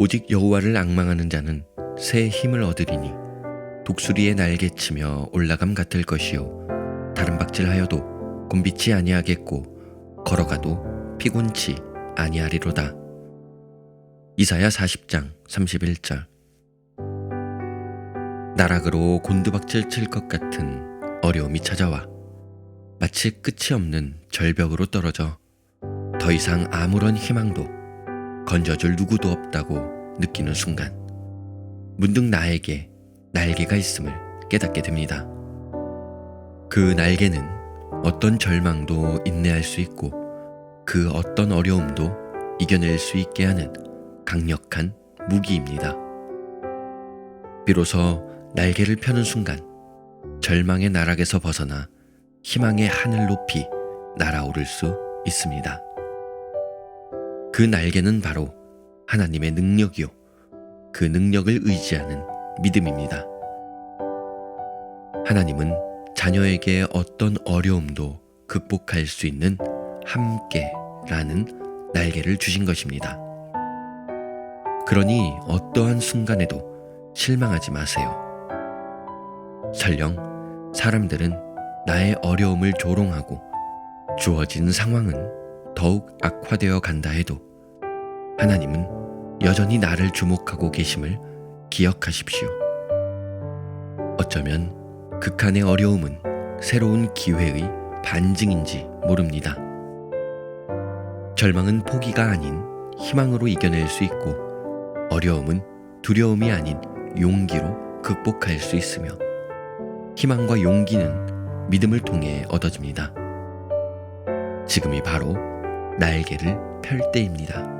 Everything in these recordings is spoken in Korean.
오직 여호와를 앙망하는 자는 새 힘을 얻으리니 독수리의 날개치며 올라감 같을 것이요 다른 박질하여도 곤비치 아니하겠고 걸어가도 피곤치 아니하리로다. 이사야 40장 31절 나락으로 곤두박질 칠 것 같은 어려움이 찾아와 마치 끝이 없는 절벽으로 떨어져 더 이상 아무런 희망도 건져줄 누구도 없다고 느끼는 순간 문득 나에게 날개가 있음을 깨닫게 됩니다. 그 날개는 어떤 절망도 인내할 수 있고 그 어떤 어려움도 이겨낼 수 있게 하는 강력한 무기입니다. 비로소 날개를 펴는 순간 절망의 나락에서 벗어나 희망의 하늘 높이 날아오를 수 있습니다. 그 날개는 바로 하나님의 능력이요. 그 능력을 의지하는 믿음입니다. 하나님은 자녀에게 어떤 어려움도 극복할 수 있는 함께라는 날개를 주신 것입니다. 그러니 어떠한 순간에도 실망하지 마세요. 설령 사람들은 나의 어려움을 조롱하고 주어진 상황은 더욱 악화되어 간다 해도 하나님은 여전히 나를 주목하고 계심을 기억하십시오. 어쩌면 극한의 어려움은 새로운 기회의 반증인지 모릅니다. 절망은 포기가 아닌 희망으로 이겨낼 수 있고 어려움은 두려움이 아닌 용기로 극복할 수 있으며 희망과 용기는 믿음을 통해 얻어집니다. 지금이 바로 날개를 펼 때입니다.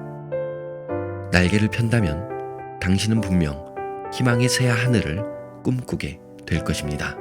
날개를 편다면 당신은 분명 희망의 새 하늘을 꿈꾸게 될 것입니다.